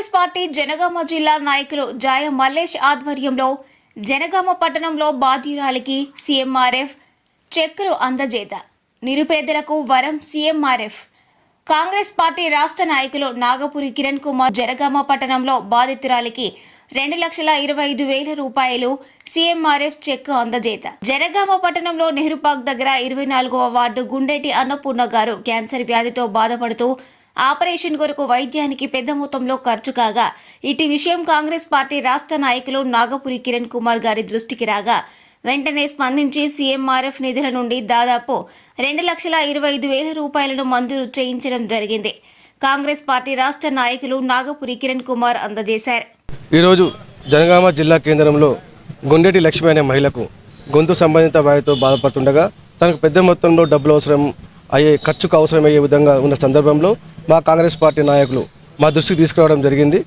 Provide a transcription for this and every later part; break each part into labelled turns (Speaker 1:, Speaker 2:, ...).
Speaker 1: Congress party Janagama జిల్లా నాయకులు జాయ మల్లేష్ ఆధ్వర్యంలో జనగామ పట్టణంలో బాధ్యురాలికి సీఎంఆర్ఎఫ్ చెక్కులు అందజేత. నిరుపేదలకు వరం సీఎంఆర్ఎఫ్. కాంగ్రెస్ పార్టీ రాష్ట్ర నాయకులు నాగపురి కిరణ్ కుమార్ జనగామ పట్టణంలో బాధితురాలికి రెండు లక్షల ఇరవై ఐదు వేల రూపాయలు సీఎంఆర్ఎఫ్ చెక్ అందజేత. జనగామ పట్టణంలో నెహ్రూ పార్క్ దగ్గర ఇరవై నాలుగవ వార్డు గుండెటి అన్నపూర్ణ గారు క్యాన్సర్ వ్యాధితో బాధపడుతూ ఆపరేషన్ కొరకు వైద్యానికి పెద్ద మొత్తంలో ఖర్చు కాగా ఇటు విషయం కాంగ్రెస్ పార్టీ రాష్ట్ర నాయకులు నాగపురి కిరణ్ కుమార్ గారి దృష్టికి రాగా వెంటనే స్పందించి సీఎంఆర్ఎఫ్ నిధుల నుండి దాదాపు రెండు లక్షల ఇరవై ఐదు వేల రూపాయలను మంజూరు చేయించడం జరిగింది. కాంగ్రెస్ పార్టీ రాష్ట్ర నాయకులు నాగపురి కిరణ్ కుమార్ అందజేశారు.
Speaker 2: ఈరోజు జనగామ జిల్లా కేంద్రంలో గుండెటి లక్ష్మి అనే మహిళకు గొంతు సంబంధిత వ్యాధితో బాధపడుతుండగా తనకు పెద్ద మొత్తంలో డబ్బులు అవసరం అయ్యే ఖర్చుకు అవసరమయ్యే విధంగా ఉన్న సందర్భంలో మా కాంగ్రెస్ పార్టీ నాయకులు మా దృష్టికి తీసుకురావడం జరిగింది.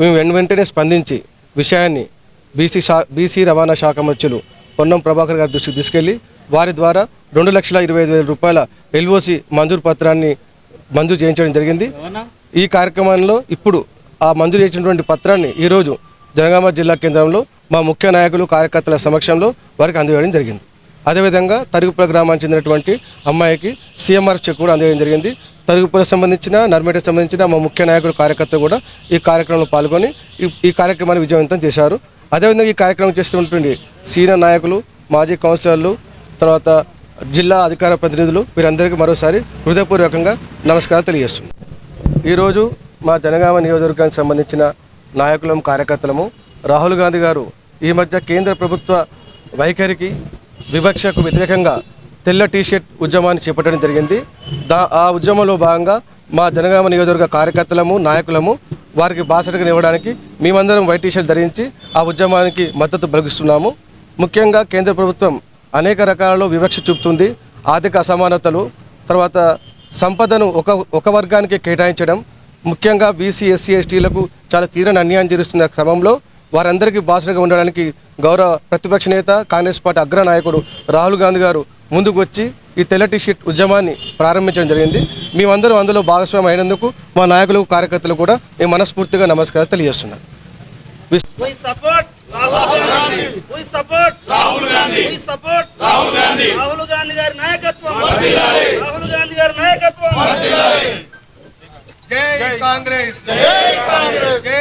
Speaker 2: మేము వెను వెంటనే స్పందించి విషయాన్ని బీసీ శా బీసీ రవాణా శాఖ మంత్రులు పొన్నం ప్రభాకర్ గారి దృష్టికి తీసుకెళ్ళి వారి ద్వారా రెండు లక్షల ఇరవై ఐదు వేల రూపాయల ఎల్ఓసి మంజూరు పత్రాన్ని మంజూరు చేయించడం జరిగింది. ఈ కార్యక్రమంలో ఇప్పుడు ఆ మంజూరు చేసినటువంటి పత్రాన్ని ఈరోజు జనగామ జిల్లా కేంద్రంలో మా ముఖ్య నాయకులు కార్యకర్తల సమక్షంలో వారికి అందజేయడం జరిగింది. అదేవిధంగా తరుగుపుల గ్రామానికి చెందినటువంటి అమ్మాయికి సీఎంఆర్ చెక్ కూడా అందజేయడం జరిగింది. తరుగుపులకు సంబంధించిన నర్మేటకు సంబంధించిన మా ముఖ్య నాయకులు కార్యకర్తలు కూడా ఈ కార్యక్రమంలో పాల్గొని ఈ- కార్యక్రమాన్ని విజయవంతం చేశారు. అదేవిధంగా ఈ కార్యక్రమం చేసినటువంటి సీనియర్ నాయకులు మాజీ కౌన్సిలర్లు తర్వాత జిల్లా అధికార ప్రతినిధులు వీరందరికీ మరోసారి హృదయపూర్వకంగా నమస్కారం తెలియజేస్తుంది ఈరోజు మా జనగామ నియోజకవర్గానికి సంబంధించిన నాయకులం కార్యకర్తలము రాహుల్ గాంధీ గారు ఈ మధ్య కేంద్ర ప్రభుత్వ వైఖరికి వివక్షకు వ్యతిరేకంగా తెల్ల టీషర్ట్ ఉద్యమాన్ని చేపట్టడం జరిగింది. దా ఆ ఉద్యమంలో భాగంగా మా జనగామ నియోజకవర్గ కార్యకర్తలము నాయకులము వారికి బాసటగా ఇవ్వడానికి మేమందరం వైట్ టీషర్ట్ ధరించి ఆ ఉద్యమానికి మద్దతు పలికిస్తున్నాము ముఖ్యంగా కేంద్ర ప్రభుత్వం అనేక రకాలలో వివక్ష చూపుతుంది. ఆర్థిక అసమానతలు తర్వాత సంపదను ఒక ఒక వర్గానికి కేటాయించడం ముఖ్యంగా బీసీ ఎస్సీ ఎస్టీలకు చాలా తీరని అన్యాయం జరుగుతున్న క్రమంలో వారందరికీ బాసటగా ఉండడానికి గౌరవ ప్రతిపక్ష నేత కాంగ్రెస్ పార్టీ అగ్ర నాయకుడు రాహుల్ గాంధీ గారు ముందుకు వచ్చి ఈ తెల్ల టీషర్ట్ ఉద్యమాన్ని ప్రారంభించడం జరిగింది మేమందరం అందులో భాగస్వామి అయినందుకు మా నాయకులు కార్యకర్తలు కూడా మేము మనస్ఫూర్తిగా నమస్కారం తెలియజేస్తున్నాను జై కాంగ్రెస్
Speaker 3: జై